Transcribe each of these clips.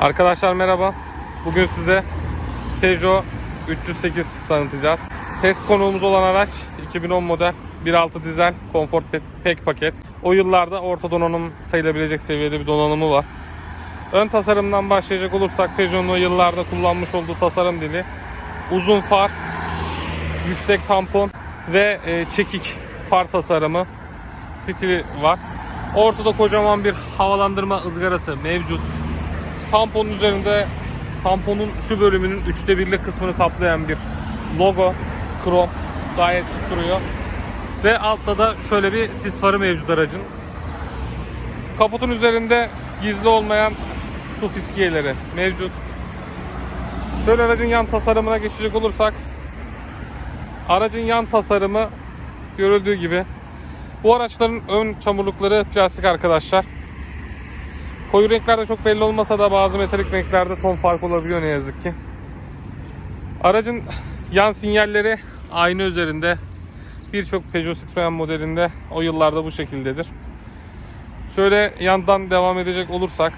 Arkadaşlar merhaba. Bugün size Peugeot 308 tanıtacağız. Test konuğumuz olan araç 2010 model 1.6 dizel Comfort Pack paket. O yıllarda orta donanım sayılabilecek seviyede bir donanımı var. Ön tasarımdan başlayacak olursak Peugeot'un o yıllarda kullanmış olduğu tasarım dili uzun far, yüksek tampon ve e, çekik far tasarımı stili var. Ortada kocaman bir havalandırma ızgarası mevcut. Tamponun üzerinde tamponun şu bölümünün üçte birlik kısmını kaplayan bir logo. Krom. Gayet şık duruyor. Ve altta da şöyle bir sis farı mevcut aracın. Kaputun üzerinde gizli olmayan su fiskiyeleri mevcut. Şöyle aracın yan tasarımına geçecek olursak aracın yan tasarımı görüldüğü gibi bu araçların ön çamurlukları plastik arkadaşlar. Koyu renklerde çok belli olmasa da bazı metalik renklerde ton farkı olabiliyor ne yazık ki. Aracın yan sinyalleri ayna üzerinde. Birçok Peugeot Citroen modelinde o yıllarda bu şekildedir. Şöyle yandan devam edecek olursak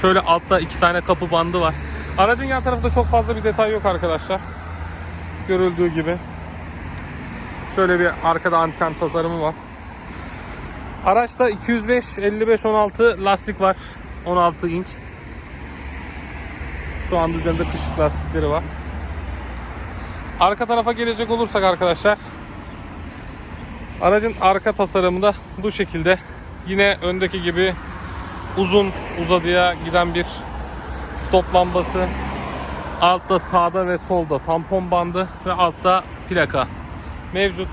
Şöyle altta iki tane kapı bandı var. Aracın yan tarafında çok fazla bir detay yok arkadaşlar. Görüldüğü gibi. Şöyle bir arkada anten tasarımı var. Araçta 205 55 16 lastik var. 16 inç. Şu anda üzerinde kışlık lastikleri var. Arka tarafa gelecek olursak arkadaşlar aracın arka tasarımı da bu şekilde. Yine öndeki gibi uzun uzadıya giden bir stop lambası. Altta sağda ve solda tampon bandı ve altta plaka mevcut.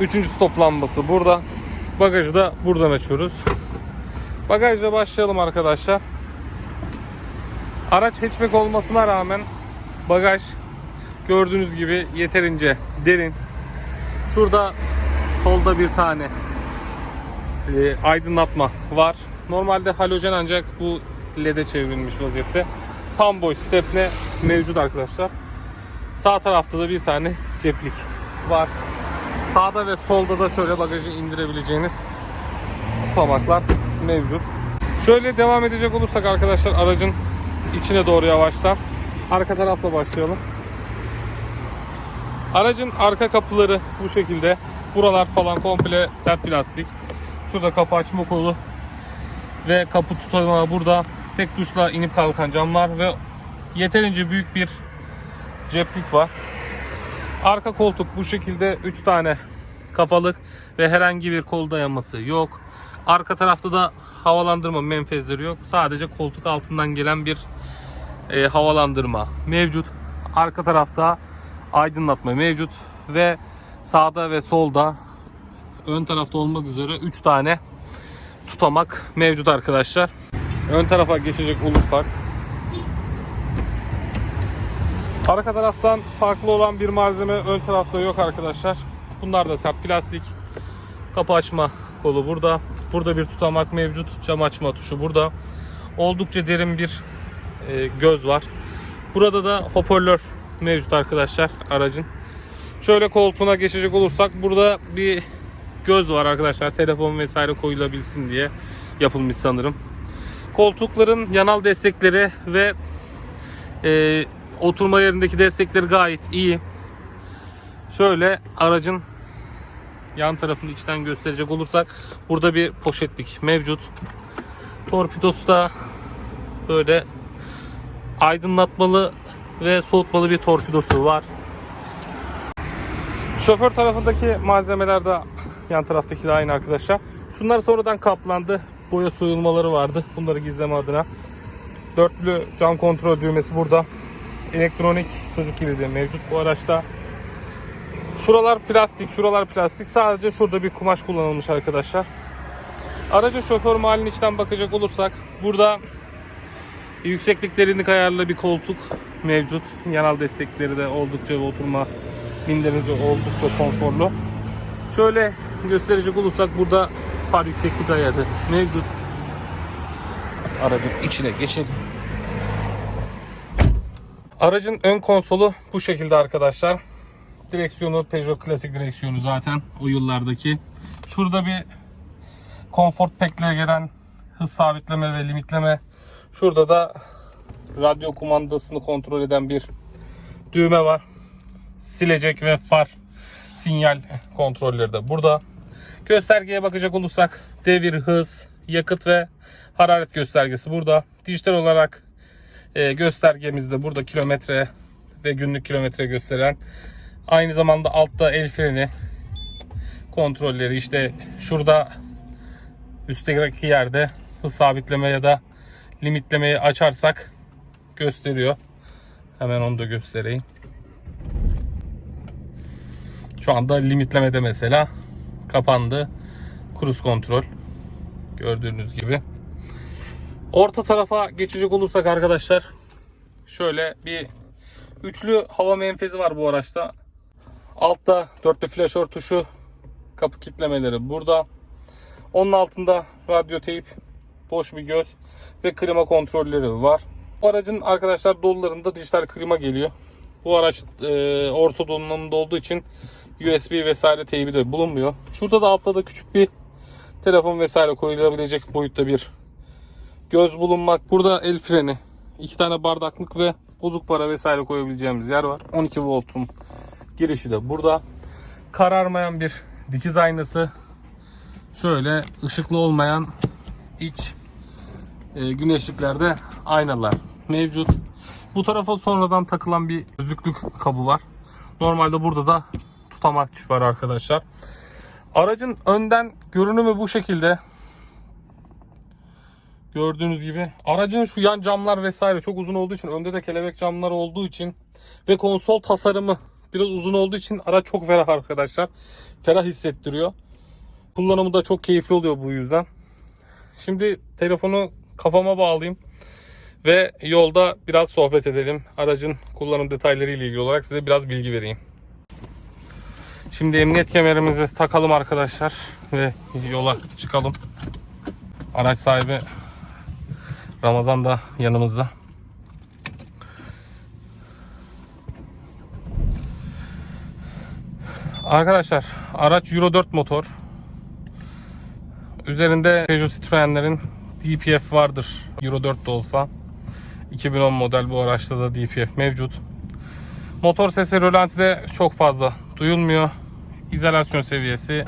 Üçüncü stop burada. Bagajı da buradan açıyoruz. Bagajla başlayalım arkadaşlar. Araç hatchback olmasına rağmen bagaj gördüğünüz gibi yeterince derin. Şurada solda bir tane e, aydınlatma var. Normalde halojen ancak bu LED'e çevrilmiş vaziyette. Tam boy stepne mevcut arkadaşlar. Sağ tarafta da bir tane ceplik var. Sağda ve solda da şöyle bagajı indirebileceğiniz tutamaklar mevcut. Şöyle devam edecek olursak arkadaşlar aracın içine doğru yavaştan arka tarafla başlayalım. Aracın arka kapıları bu şekilde. Buralar falan komple sert plastik. Şurada kapı açma kolu ve kapı tutamağı burada. Tek tuşla inip kalkan camlar ve yeterince büyük bir ceplik var. Arka koltuk bu şekilde 3 tane kafalık ve herhangi bir kol dayanması yok. Arka tarafta da havalandırma menfezleri yok. Sadece koltuk altından gelen bir e, havalandırma mevcut. Arka tarafta aydınlatma mevcut ve sağda ve solda ön tarafta olmak üzere 3 tane tutamak mevcut arkadaşlar. Ön tarafa geçecek olursak Arka taraftan farklı olan bir malzeme ön tarafta yok arkadaşlar. Bunlar da sert plastik. Kapı açma kolu burada. Burada bir tutamak mevcut. Cam açma tuşu burada. Oldukça derin bir e, göz var. Burada da hoparlör mevcut arkadaşlar aracın. Şöyle koltuğuna geçecek olursak burada bir göz var arkadaşlar. Telefon vesaire koyulabilsin diye yapılmış sanırım. Koltukların yanal destekleri ve e, oturma yerindeki destekleri gayet iyi. Şöyle aracın yan tarafını içten gösterecek olursak burada bir poşetlik mevcut. Torpidosu da böyle aydınlatmalı ve soğutmalı bir torpidosu var. Şoför tarafındaki malzemeler de yan taraftakiyle aynı arkadaşlar. Şunlar sonradan kaplandı. Boya soyulmaları vardı. Bunları gizleme adına. Dörtlü cam kontrol düğmesi burada. Elektronik çocuk kilidi mevcut bu araçta. Şuralar plastik, şuralar plastik. Sadece şurada bir kumaş kullanılmış arkadaşlar. Aracın şoför malinin içten bakacak olursak burada yükseklik derinlik ayarlı bir koltuk mevcut. Yanal destekleri de oldukça ve oturma minderince oldukça konforlu. Şöyle gösterecek olursak burada far yükseklik ayarı mevcut. Aracın içine geçelim. Aracın ön konsolu bu şekilde arkadaşlar. Direksiyonu Peugeot klasik direksiyonu zaten o yıllardaki. Şurada bir Comfort Pack'le gelen hız sabitleme ve limitleme. Şurada da radyo kumandasını kontrol eden bir düğme var. Silecek ve far sinyal kontrolleri de burada. Göstergeye bakacak olursak devir, hız, yakıt ve hararet göstergesi burada. Dijital olarak e, göstergemizde burada kilometre ve günlük kilometre gösteren. Aynı zamanda altta el freni kontrolleri işte şurada üstteki yerde hız sabitleme ya da limitlemeyi açarsak gösteriyor. Hemen onu da göstereyim. Şu anda limitlemede mesela kapandı. Cruise kontrol. Gördüğünüz gibi. Orta tarafa geçecek olursak arkadaşlar şöyle bir üçlü hava menfezi var bu araçta. Altta dörtlü flaşör tuşu kapı kitlemeleri burada. Onun altında radyo teyp, boş bir göz ve klima kontrolleri var. Bu aracın arkadaşlar dolularında dijital klima geliyor. Bu araç e, orta donanımda olduğu için USB vesaire teybi de bulunmuyor. Şurada da altta da küçük bir telefon vesaire koyulabilecek boyutta bir göz bulunmak. Burada el freni, iki tane bardaklık ve bozuk para vesaire koyabileceğimiz yer var. 12 voltun girişi de burada. Kararmayan bir dikiz aynası. Şöyle ışıklı olmayan iç e, güneşliklerde aynalar mevcut. Bu tarafa sonradan takılan bir gözlüklük kabı var. Normalde burada da tutamaç var arkadaşlar. Aracın önden görünümü bu şekilde. Gördüğünüz gibi. Aracın şu yan camlar vesaire çok uzun olduğu için önde de kelebek camlar olduğu için ve konsol tasarımı biraz uzun olduğu için araç çok ferah arkadaşlar. Ferah hissettiriyor. Kullanımı da çok keyifli oluyor bu yüzden. Şimdi telefonu kafama bağlayayım ve yolda biraz sohbet edelim. Aracın kullanım detayları ile ilgili olarak size biraz bilgi vereyim. Şimdi emniyet kemerimizi takalım arkadaşlar ve yola çıkalım. Araç sahibi Ramazan da yanımızda. Arkadaşlar araç Euro 4 motor. Üzerinde Peugeot Citroen'lerin DPF vardır. Euro 4 de olsa. 2010 model bu araçta da DPF mevcut. Motor sesi rölantide çok fazla duyulmuyor. İzolasyon seviyesi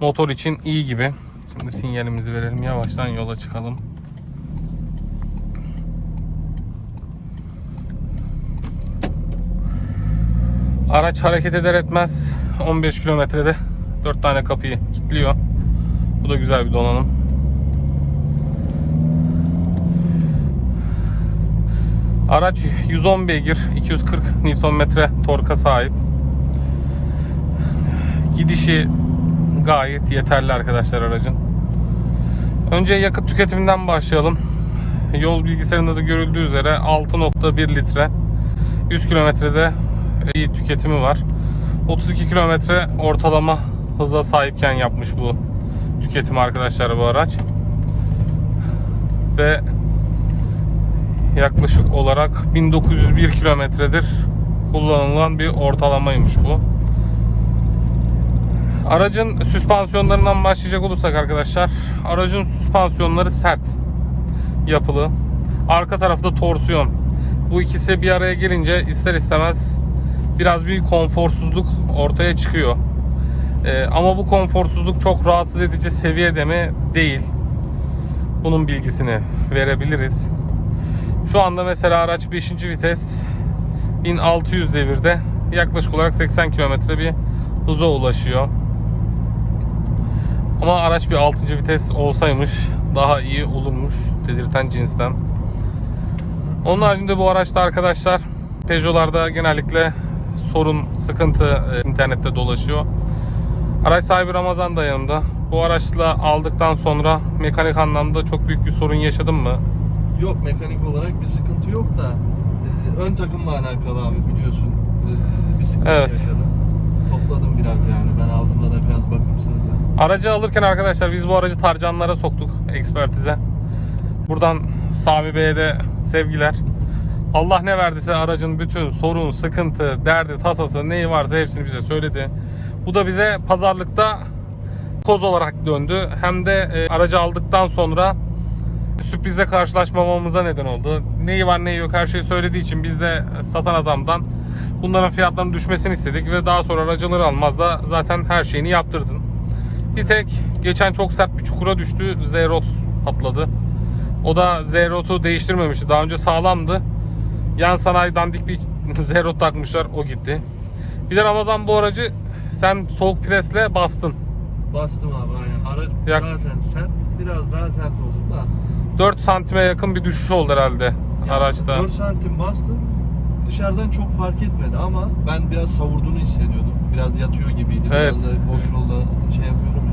motor için iyi gibi. Şimdi sinyalimizi verelim. Yavaştan yola çıkalım. Araç hareket eder etmez 15 kilometrede 4 tane kapıyı kilitliyor. Bu da güzel bir donanım. Araç 110 beygir, 240 Nm torka sahip. Gidişi gayet yeterli arkadaşlar aracın. Önce yakıt tüketiminden başlayalım. Yol bilgisayarında da görüldüğü üzere 6.1 litre 100 kilometrede iyi tüketimi var. 32 kilometre ortalama hıza sahipken yapmış bu tüketimi arkadaşlar bu araç. Ve yaklaşık olarak 1901 kilometredir kullanılan bir ortalamaymış bu. Aracın süspansiyonlarından başlayacak olursak arkadaşlar aracın süspansiyonları sert yapılı. Arka tarafta torsiyon. Bu ikisi bir araya gelince ister istemez biraz bir konforsuzluk ortaya çıkıyor. Ee, ama bu konforsuzluk çok rahatsız edici seviyede mi? Değil. Bunun bilgisini verebiliriz. Şu anda mesela araç 5. vites 1600 devirde yaklaşık olarak 80 km bir hıza ulaşıyor. Ama araç bir 6. vites olsaymış daha iyi olurmuş dedirten cinsten. Onun haricinde bu araçta arkadaşlar Peugeot'larda genellikle sorun, sıkıntı e, internette dolaşıyor. Araç sahibi Ramazan da yanımda. Bu araçla aldıktan sonra mekanik anlamda çok büyük bir sorun yaşadın mı? Yok mekanik olarak bir sıkıntı yok da e, ön takımla alakalı abi biliyorsun e, bir sıkıntı Evet. yaşadım. Topladım biraz yani ben aldığımda da biraz bakımsızdı. Aracı alırken arkadaşlar biz bu aracı tarcanlara soktuk ekspertize. Buradan Sami Bey'e de sevgiler. Allah ne verdiyse aracın bütün sorun, sıkıntı, derdi, tasası neyi varsa hepsini bize söyledi. Bu da bize pazarlıkta koz olarak döndü hem de e, aracı aldıktan sonra sürprizle karşılaşmamamıza neden oldu. Neyi var neyi yok her şeyi söylediği için biz de satan adamdan bunların fiyatlarının düşmesini istedik ve daha sonra aracıları almaz da zaten her şeyini yaptırdın. Bir tek geçen çok sert bir çukura düştü. Zerot patladı. O da Zerot'u değiştirmemişti. Daha önce sağlamdı. Yan sanayi dandik bir Zerot takmışlar. O gitti. Bir de Ramazan bu aracı sen soğuk presle bastın. Bastım abi aynen. Araç Yak- zaten sert. Biraz daha sert oldu da. 4 santime yakın bir düşüş oldu herhalde araçta. 4 santim bastım. Dışarıdan çok fark etmedi ama ben biraz savurduğunu hissediyordum. Biraz yatıyor gibiydi. Evet. Biraz da boş yolda şey yapıyorum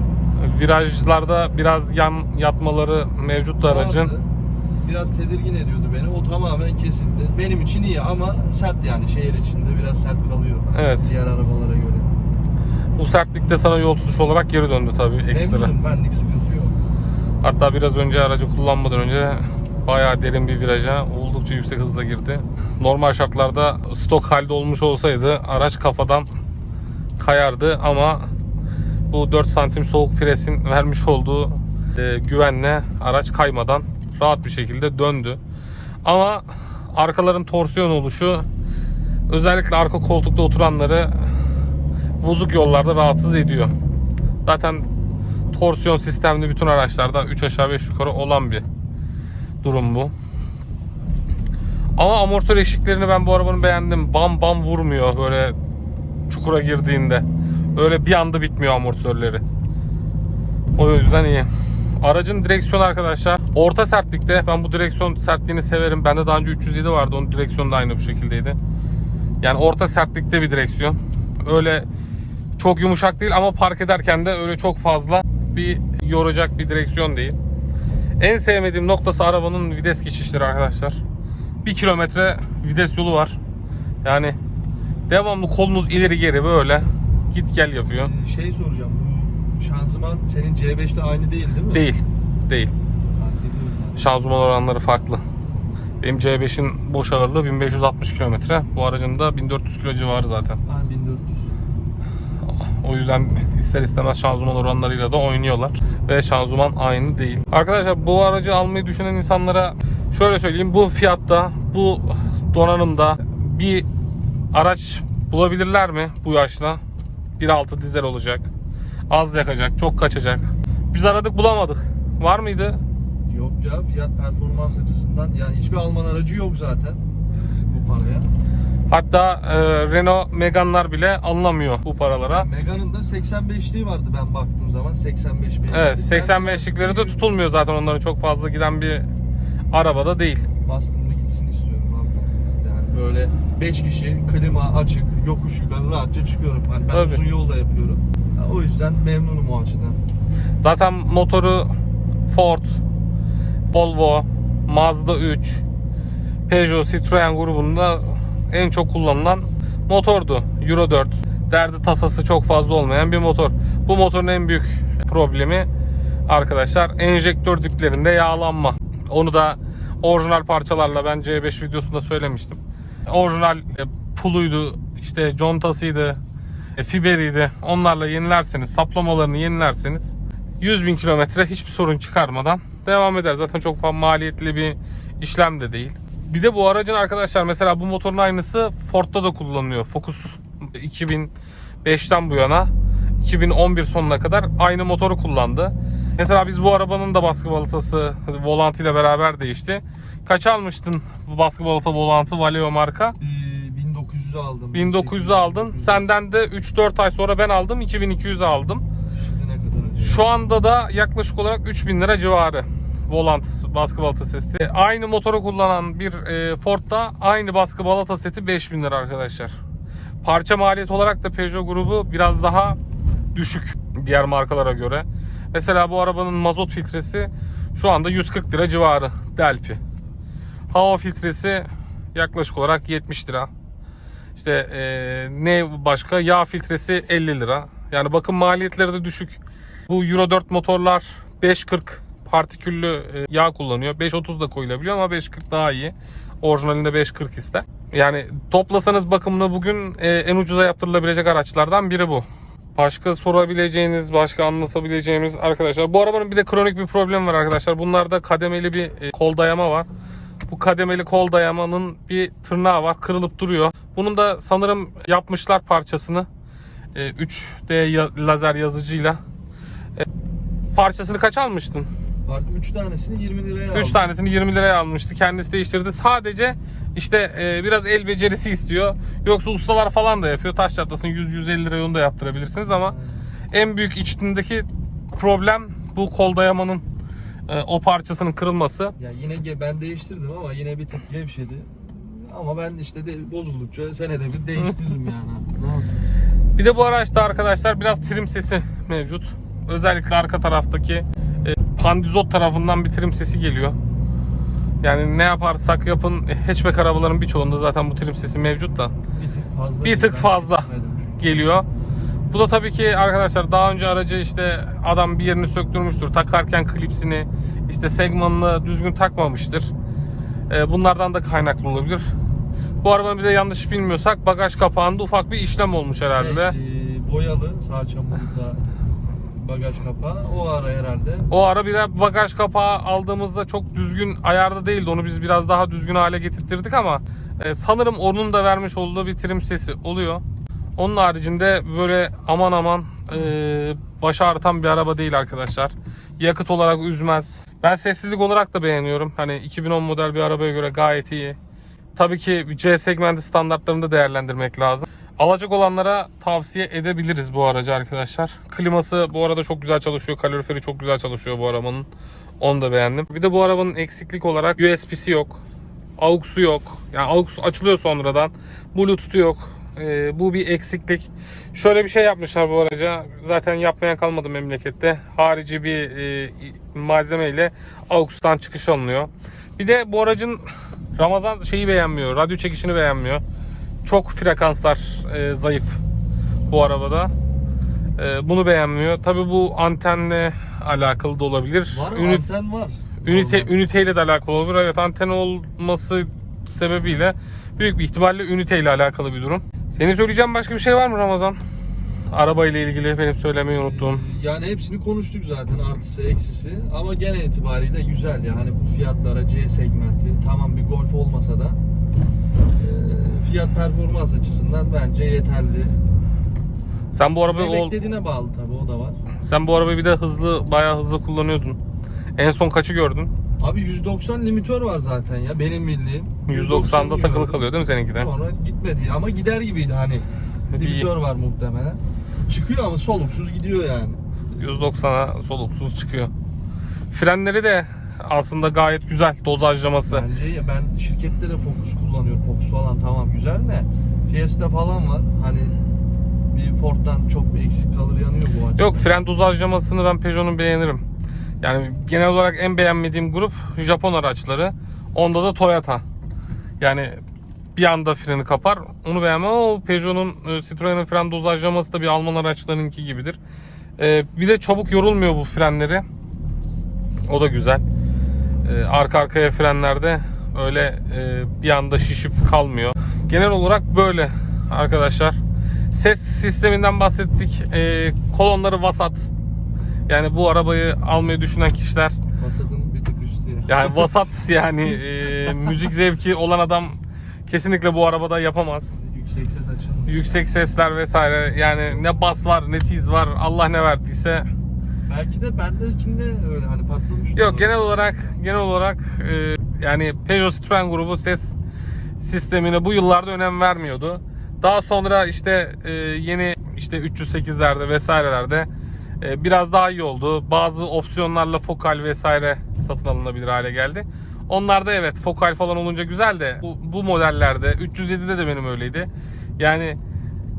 ya. Virajlarda biraz yan yatmaları mevcuttu aracın. Vardı. Biraz tedirgin ediyordu beni. O tamamen kesildi. Benim için iyi ama sert yani şehir içinde biraz sert kalıyor. Evet. Diğer arabalara göre. Bu sertlikte sana yol tutuşu olarak geri döndü tabii ekstra. Memnunum benlik sıkıntı yok. Hatta biraz önce aracı kullanmadan önce bayağı derin bir viraja oldukça yüksek hızla girdi. Normal şartlarda stok halde olmuş olsaydı araç kafadan kayardı ama bu 4 santim soğuk presin vermiş olduğu e, güvenle araç kaymadan rahat bir şekilde döndü. Ama arkaların torsiyon oluşu özellikle arka koltukta oturanları bozuk yollarda rahatsız ediyor. Zaten torsiyon sistemli bütün araçlarda 3 aşağı 5 yukarı olan bir durum bu. Ama amortisör eşiklerini ben bu arabanın beğendim. Bam bam vurmuyor böyle çukura girdiğinde. Öyle bir anda bitmiyor amortisörleri. O yüzden iyi. Aracın direksiyonu arkadaşlar orta sertlikte. Ben bu direksiyon sertliğini severim. Bende daha önce 307 vardı. Onun direksiyonu da aynı bu şekildeydi. Yani orta sertlikte bir direksiyon. Öyle çok yumuşak değil ama park ederken de öyle çok fazla bir yoracak bir direksiyon değil. En sevmediğim noktası arabanın vites geçişleri arkadaşlar. 1 kilometre vites yolu var. Yani devamlı kolunuz ileri geri böyle git gel yapıyor. Şey soracağım. Şanzıman senin C5'te aynı değil değil mi? Değil. Değil. Şanzıman oranları farklı. Benim C5'in boş ağırlığı 1560 kilometre. Bu aracın da 1400 kilo civarı zaten. Ben 1400. O yüzden ister istemez şanzıman oranlarıyla da oynuyorlar. Ve şanzıman aynı değil. Arkadaşlar bu aracı almayı düşünen insanlara şöyle söyleyeyim. Bu fiyatta, bu donanımda bir araç bulabilirler mi bu yaşta? 1.6 dizel olacak. Az yakacak, çok kaçacak. Biz aradık bulamadık. Var mıydı? Yok ya fiyat performans açısından yani hiçbir Alman aracı yok zaten bu paraya. Hatta e, Renault Megane'lar bile alınamıyor bu paralara. Megane'ın da 85'liği vardı ben baktığım zaman 85 beygirli. Evet Ben 85'likleri de tutulmuyor zaten onların çok fazla giden bir arabada değil. Bastım mı gitsin istiyorum abi. Yani böyle 5 kişi klima açık yokuş yukarı rahatça çıkıyorum. Hani ben Tabii. uzun yolda yapıyorum. O yüzden memnunum o açıdan. Zaten motoru Ford, Volvo, Mazda 3, Peugeot, Citroen grubunda en çok kullanılan motordu. Euro 4. Derdi tasası çok fazla olmayan bir motor. Bu motorun en büyük problemi arkadaşlar enjektör diplerinde yağlanma. Onu da orijinal parçalarla ben C5 videosunda söylemiştim. Orijinal e, puluydu, işte contasıydı, e, fiberiydi. Onlarla yenilerseniz, saplamalarını yenilerseniz 100 bin kilometre hiçbir sorun çıkarmadan devam eder. Zaten çok fazla maliyetli bir işlem de değil. Bir de bu aracın arkadaşlar mesela bu motorun aynısı Ford'da da kullanılıyor. Focus 2005'ten bu yana 2011 sonuna kadar aynı motoru kullandı. Mesela biz bu arabanın da baskı balatası volantıyla beraber değişti. Kaç almıştın bu baskı balata volantı Valeo marka? Ee, 1900'ü aldım. 1900'ü aldın. Senden de 3-4 ay sonra ben aldım. 2200'ü aldım. Şimdi ne kadar ödüyorum? Şu anda da yaklaşık olarak 3000 lira civarı volant baskı balata seti. Aynı motoru kullanan bir e, Ford'da aynı baskı balata seti 5000 lira arkadaşlar. Parça maliyet olarak da Peugeot grubu biraz daha düşük diğer markalara göre. Mesela bu arabanın mazot filtresi şu anda 140 lira civarı Delphi. Hava filtresi yaklaşık olarak 70 lira. İşte e, ne başka? Yağ filtresi 50 lira. Yani bakım maliyetleri de düşük. Bu Euro 4 motorlar 5.40 partiküllü e, yağ kullanıyor. 5.30 da koyulabiliyor ama 5.40 daha iyi. Orijinalinde 5.40 ister. Yani toplasanız bakımını bugün e, en ucuza yaptırılabilecek araçlardan biri bu. Başka sorabileceğiniz, başka anlatabileceğimiz arkadaşlar. Bu arabanın bir de kronik bir problem var arkadaşlar. Bunlarda kademeli bir e, kol dayama var. Bu kademeli kol dayamanın bir tırnağı var. Kırılıp duruyor. Bunun da sanırım yapmışlar parçasını. E, 3D ya- lazer yazıcıyla. E, parçasını kaç almıştın? Artı 3 tanesini 20 liraya 3 aldım. tanesini 20 liraya almıştı. Kendisi değiştirdi. Sadece işte e, biraz el becerisi istiyor. Yoksa ustalar falan da yapıyor. Taş çatlasın 100-150 liraya onu da yaptırabilirsiniz ama en büyük içindeki problem bu kol dayamanın e, o parçasının kırılması. Ya yine ge- ben değiştirdim ama yine bir tık gevşedi. Ama ben işte de bozuldukça senede bir değiştiririm yani. Ne yapayım? Bir de bu araçta arkadaşlar biraz trim sesi mevcut. Özellikle arka taraftaki e, pandizot tarafından bir trim sesi geliyor. Yani ne yaparsak yapın e, hatchback arabaların birçoğunda zaten bu trim sesi mevcut da Bir tık fazla. Bir tık fazla. geliyor. Bu da tabii ki arkadaşlar daha önce aracı işte adam bir yerini söktürmüştür. Takarken klipsini işte segmanını düzgün takmamıştır. E, bunlardan da kaynaklı olabilir. Bu arabanın bir de yanlış bilmiyorsak bagaj kapağında ufak bir işlem olmuş herhalde. Şey, e, boyalı sağ çamurda bagaj kapağı. O ara herhalde. O ara bir bagaj kapağı aldığımızda çok düzgün ayarda değildi. Onu biz biraz daha düzgün hale getirttirdik ama e, sanırım onun da vermiş olduğu bir trim sesi oluyor. Onun haricinde böyle aman aman e, baş ağrıtan bir araba değil arkadaşlar. Yakıt olarak üzmez. Ben sessizlik olarak da beğeniyorum. Hani 2010 model bir arabaya göre gayet iyi. Tabii ki C segmenti standartlarını da değerlendirmek lazım. Alacak olanlara tavsiye edebiliriz bu aracı arkadaşlar. Kliması bu arada çok güzel çalışıyor. Kaloriferi çok güzel çalışıyor bu arabanın. Onu da beğendim. Bir de bu arabanın eksiklik olarak USB'si yok. AUX'u yok. Yani AUX açılıyor sonradan. Bluetooth'u yok. Ee, bu bir eksiklik. Şöyle bir şey yapmışlar bu araca. Zaten yapmaya kalmadı memlekette. Harici bir e, malzemeyle AUX'tan çıkış alınıyor. Bir de bu aracın Ramazan şeyi beğenmiyor. Radyo çekişini beğenmiyor. Çok frekanslar e, zayıf bu arabada. E, bunu beğenmiyor. Tabi bu antenle alakalı da olabilir. Var? Ünit- Anten var. Ünite, üniteyle de alakalı olabilir. Evet anten olması sebebiyle büyük bir ihtimalle üniteyle alakalı bir durum. Senin söyleyeceğin başka bir şey var mı Ramazan? Araba ile ilgili benim söylemeyi unuttuğum. Yani hepsini konuştuk zaten artısı eksisi ama genel itibariyle güzel ya hani bu fiyatlara C segmenti tamam bir Golf olmasa da e, fiyat performans açısından bence yeterli. Sen bu arabayı Ne ol, beklediğine bağlı tabi o da var. sen bu arabayı bir de hızlı bayağı hızlı kullanıyordun. En son kaçı gördün? Abi 190 limitör var zaten ya benim bildiğim. 190'da takılı kalıyor değil mi seninki de? Sonra gitmedi ama gider gibiydi hani. Limitör var muhtemelen. Çıkıyor ama soluksuz gidiyor yani. 190'a soluksuz çıkıyor. Frenleri de aslında gayet güzel dozajlaması. Bence ya ben şirkette de Focus kullanıyorum. Focus falan tamam güzel de Fiesta falan var. Hani bir Ford'dan çok bir eksik kalır yanıyor bu açıdan. Yok fren dozajlamasını ben Peugeot'un beğenirim. Yani genel olarak en beğenmediğim grup Japon araçları. Onda da Toyota. Yani bir anda freni kapar. Onu beğenmem ama Peugeot'un, e, Citroen'in fren dozajlaması da bir Alman araçlarınki gibidir. E, bir de çabuk yorulmuyor bu frenleri. O da güzel. E, arka arkaya frenlerde öyle e, bir anda şişip kalmıyor. Genel olarak böyle arkadaşlar. Ses sisteminden bahsettik. E, kolonları vasat. Yani bu arabayı almayı düşünen kişiler Passat'ın bir tık üstü ya. yani vasat yani e, müzik zevki olan adam kesinlikle bu arabada yapamaz. Yüksek ses açılıyor. Yüksek sesler vesaire yani ne bas var ne tiz var Allah ne verdiyse. Belki de bendekinde öyle hani patlamış. Yok olabilir. genel olarak genel olarak e, yani Peugeot Citroen grubu ses sistemine bu yıllarda önem vermiyordu. Daha sonra işte e, yeni işte 308'lerde vesairelerde e, biraz daha iyi oldu. Bazı opsiyonlarla fokal vesaire satın alınabilir hale geldi. Onlarda evet fokal falan olunca güzel de bu, bu modellerde 307'de de benim öyleydi. Yani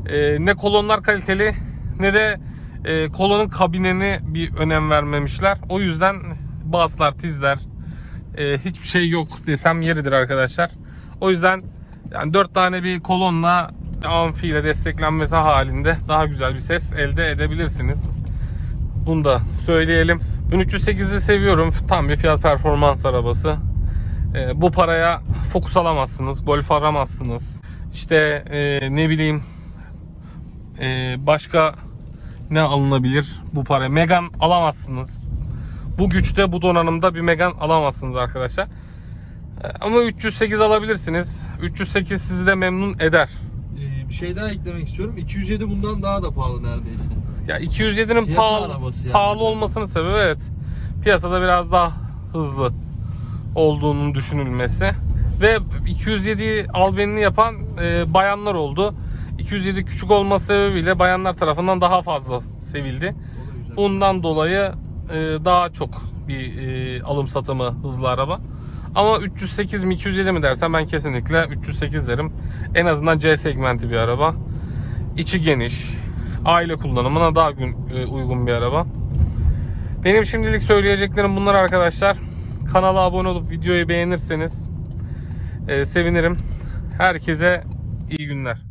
e, ne kolonlar kaliteli ne de e, kolonun kabineni bir önem vermemişler. O yüzden baslar, tizler e, hiçbir şey yok desem yeridir arkadaşlar. O yüzden yani 4 tane bir kolonla amfi ile desteklenmesi halinde daha güzel bir ses elde edebilirsiniz. Bunu da söyleyelim. 1308'i seviyorum. Tam bir fiyat performans arabası. E, bu paraya Focus alamazsınız. Golf alamazsınız. İşte e, ne bileyim e, başka ne alınabilir bu para? Megan alamazsınız. Bu güçte bu donanımda bir Megan alamazsınız arkadaşlar. Ee, Ama 308 alabilirsiniz. 308 sizi de memnun eder. Ee, bir şey daha eklemek istiyorum. 207 bundan daha da pahalı neredeyse. Ya 207'nin Piyasa pahalı, yani. pahalı olmasının sebebi evet. Piyasada biraz daha hızlı olduğunun düşünülmesi. Ve 207 albenini yapan e, bayanlar oldu. 207 küçük olması sebebiyle bayanlar tarafından daha fazla sevildi. Bundan dolayı e, daha çok bir e, alım satımı hızlı araba. Ama 308 mi 207 mi dersen ben kesinlikle 308 derim. En azından C segmenti bir araba. İçi geniş. Aile kullanımına daha e, uygun bir araba. Benim şimdilik söyleyeceklerim bunlar arkadaşlar. Kanala abone olup videoyu beğenirseniz e, sevinirim. Herkese iyi günler.